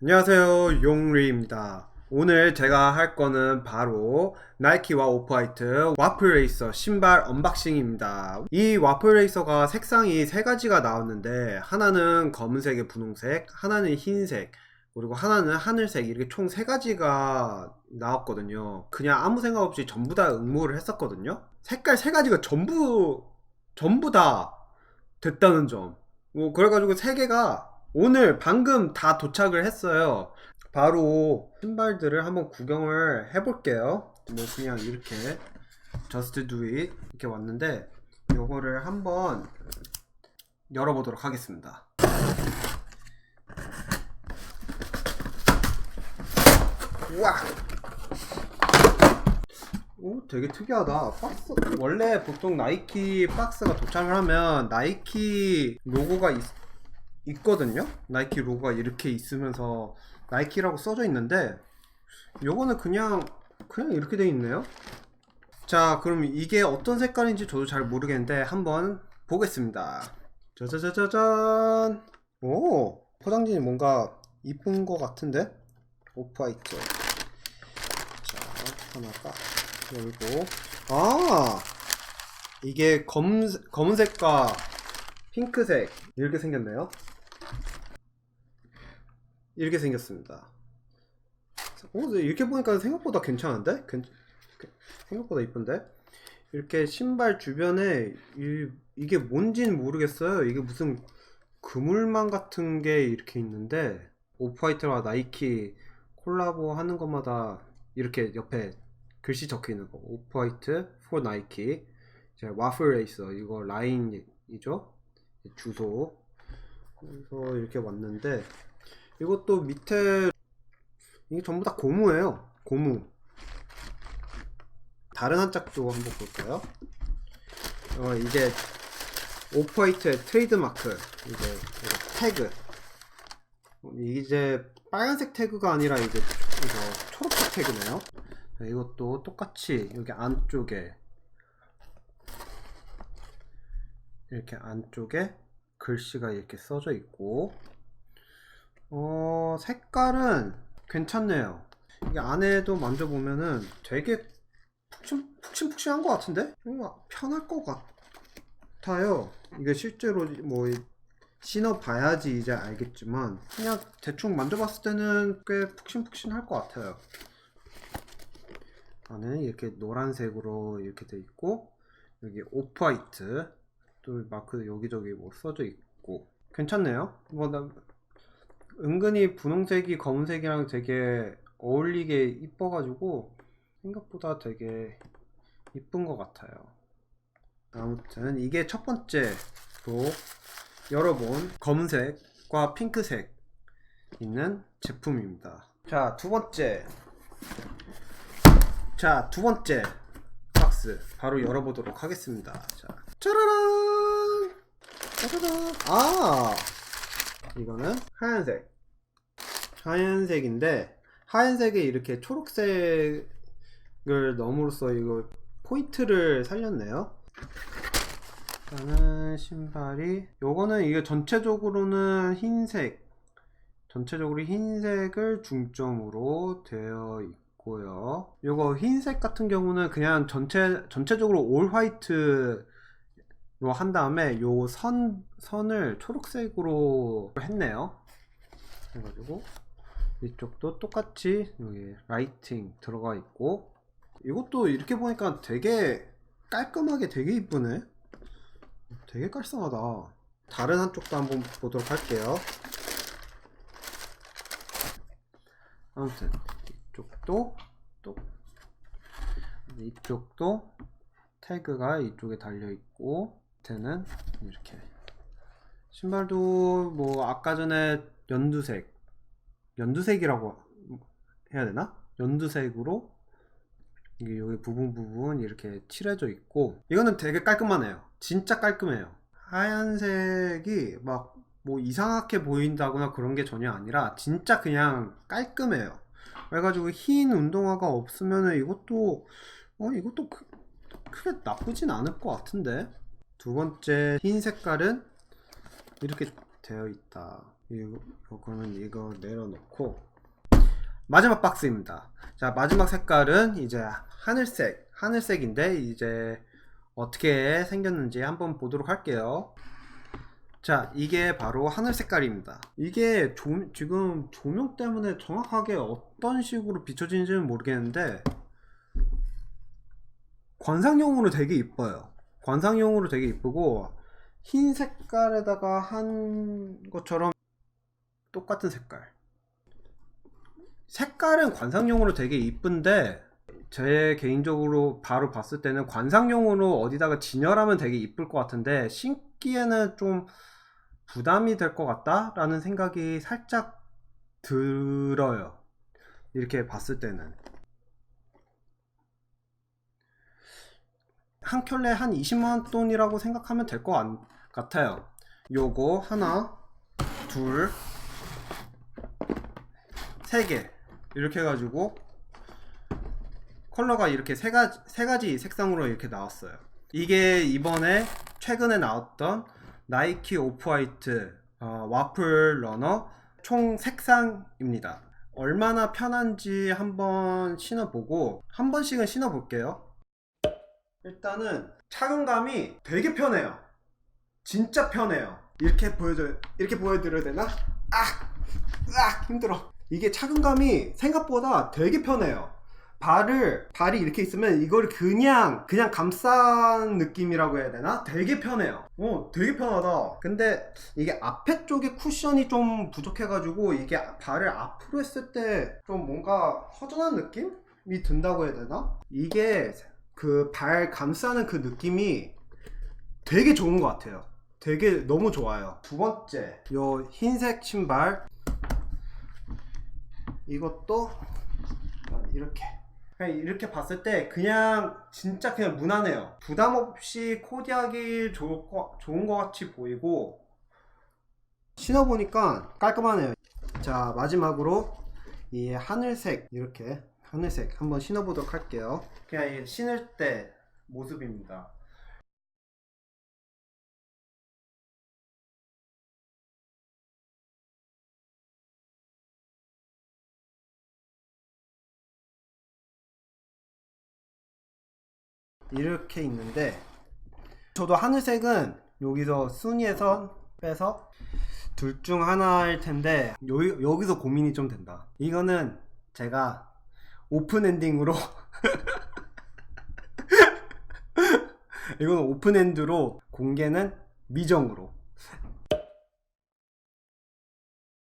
안녕하세요 용리입니다. 오늘 제가 할 거는 바로 나이키와 오프화이트 와플 레이서 신발 언박싱입니다. 이 와플 레이서가 색상이 세 가지가 나왔는데 하나는 검은색에 분홍색 하나는 흰색 그리고 하나는 하늘색 이렇게 총 세 가지가 나왔거든요. 그냥 아무 생각 없이 전부 다 응모를 했었거든요. 색깔 세 가지가 전부 전부 다 됐다는 점. 뭐 그래가지고 세 개가 오늘 방금 다 도착을 했어요. 바로 신발들을 한번 구경을 해볼게요. 뭐 그냥 이렇게 just do it 이렇게 왔는데 요거를 한번 열어보도록 하겠습니다. 우와! 오, 되게 특이하다. 박스 원래 보통 나이키 박스가 도착을 하면 나이키 로고가 있, 있거든요. 나이키 로고가 이렇게 있으면서 나이키라고 써져 있는데 요거는 그냥 그냥 이렇게 돼 있네요. 자, 그럼 이게 어떤 색깔인지 저도 잘 모르겠는데 한번 보겠습니다. 짜자자자잔. 오, 포장지는 뭔가 이쁜 것 같은데? 오프화이트. 자, 하나 딱 열고. 아! 이게 검, 검은색과 핑크색. 이렇게 생겼네요. 이렇게 생겼습니다. 어, 이렇게 보니까 생각보다 괜찮은데? 생각보다 이쁜데? 이렇게 신발 주변에 이, 이게 뭔지는 모르겠어요. 이게 무슨 그물망 같은 게 이렇게 있는데 오프화이트와 나이키 콜라보 하는 것마다 이렇게 옆에 글씨 적혀 있는 거 오프화이트 for 나이키 이제 와플 레이서 이거 라인이죠 주소 그래서 이렇게 왔는데 이것도 밑에 이게 전부 다 고무예요. 고무. 다른 한 짝도 한번 볼까요? 어 이게 오프화이트의 트레이드 마크. 이제 태그. 어, 이제 빨간색 태그가 아니라 이게 이거 초록색 태그네요. 자, 이것도 똑같이 여기 안쪽에 이렇게 안쪽에 글씨가 이렇게 써져 있고 어 색깔은 괜찮네요. 이게 안에도 만져보면은 되게 푹신, 푹신푹신한 것 같은데? 뭔가 편할 것 같아요. 이게 실제로 뭐 신어봐야지 이제 알겠지만 그냥 대충 만져봤을 때는 꽤 푹신푹신할 것 같아요. 안에 이렇게 노란색으로 이렇게 돼 있고 여기 오프화이트 또 마크 여기저기 뭐 써져 있고 괜찮네요. 뭐 나 은근히 분홍색이 검은색이랑 되게 어울리게 이뻐가지고 생각보다 되게 이쁜 것 같아요. 아무튼 이게 첫 번째로 열어본 검은색과 핑크색 있는 제품입니다. 자, 두 번째. 자, 두 번째 박스 바로 열어보도록 하겠습니다. 자, 짜라란! 짜라란! 아! 이거는 하얀색. 하얀색인데, 하얀색에 이렇게 초록색을 넣음으로써 이거 포인트를 살렸네요. 일단은 신발이 요거는 이게 전체적으로는 흰색 전체적으로 흰색을 중점으로 되어 있고요 요거 흰색 같은 경우는 그냥 전체 전체적으로 올 화이트 로한 다음에 요 선 선을 초록색으로 했네요 해가지고 이쪽도 똑같이 여기 라이팅 들어가 있고 이것도 이렇게 보니까 되게 깔끔하게 되게 이쁘네 되게 깔끔하다. 다른 한쪽도 한번 보도록 할게요. 아무튼 이쪽도 또 이쪽도 태그가 이쪽에 달려 있고 밑에는 이렇게 신발도 뭐 아까 전에 연두색 연두색이라고 해야 되나? 연두색으로 이게 여기 부분 부분 이렇게 칠해져 있고 이거는 되게 깔끔하네요. 진짜 깔끔해요. 하얀색이 막 뭐 이상하게 보인다거나 그런 게 전혀 아니라 진짜 그냥 깔끔해요. 그래가지고 흰 운동화가 없으면은 이것도 어 이것도 크, 크게 나쁘진 않을 것 같은데 두 번째 흰 색깔은 이렇게 되어 있다 이거, 이거는 이거 내려놓고 마지막 박스입니다. 자 마지막 색깔은 이제 하늘색 하늘색인데 이제 어떻게 생겼는지 한번 보도록 할게요. 자 이게 바로 하늘 색깔입니다. 이게 조- 지금 조명 때문에 정확하게 어떤 식으로 비춰지는지는 모르겠는데 관상용으로 되게 이뻐요. 관상용으로 되게 이쁘고 흰 색깔에다가 한 것처럼 똑같은 색깔. 색깔은 관상용으로 되게 이쁜데 제 개인적으로 바로 봤을 때는 관상용으로 어디다가 진열하면 되게 이쁠 것 같은데 신기에는 좀 부담이 될 것 같다라는 생각이 살짝 들어요. 이렇게 봤을 때는. 한 켤레 한 20만 돈이라고 생각하면 될 것 같아요. 요거 하나, 둘, 세 개. 이렇게 해가지고 컬러가 이렇게 세 가지, 세 가지 색상으로 이렇게 나왔어요. 이게 이번에 최근에 나왔던 나이키 오프화이트 어, 와플 러너 총 색상입니다. 얼마나 편한지 한번 신어보고 한 번씩은 신어볼게요. 일단은 착용감이 되게 편해요. 진짜 편해요. 이렇게 보여줘 이렇게 보여드려야 되나? 아, 아 힘들어. 이게 착용감이 생각보다 되게 편해요. 발을 발이 이렇게 있으면 이걸 그냥 그냥 감싼 느낌이라고 해야 되나? 되게 편해요. 어, 되게 편하다. 근데 이게 앞에 쪽에 쿠션이 좀 부족해가지고 이게 발을 앞으로 했을 때 좀 뭔가 허전한 느낌이 든다고 해야 되나? 이게 그 발 감싸는 그 느낌이 되게 좋은 것 같아요. 되게 너무 좋아요. 두 번째, 요 흰색 신발 이것도 이렇게 이렇게 봤을 때 그냥 진짜 그냥 무난해요. 부담 없이 코디하기 좋을 거, 좋은 것 같이 보이고 신어보니까 깔끔하네요. 자 마지막으로 이 하늘색 이렇게 하늘색 한번 신어보도록 할게요. 그냥 이 신을 때 모습입니다. 이렇게 있는데 저도 하늘색은 여기서 순위에서 빼서 둘 중 하나일 텐데 요, 여기서 고민이 좀 된다 이거는 제가 오픈 엔딩으로. 이거는 오픈 엔드로 공개는 미정으로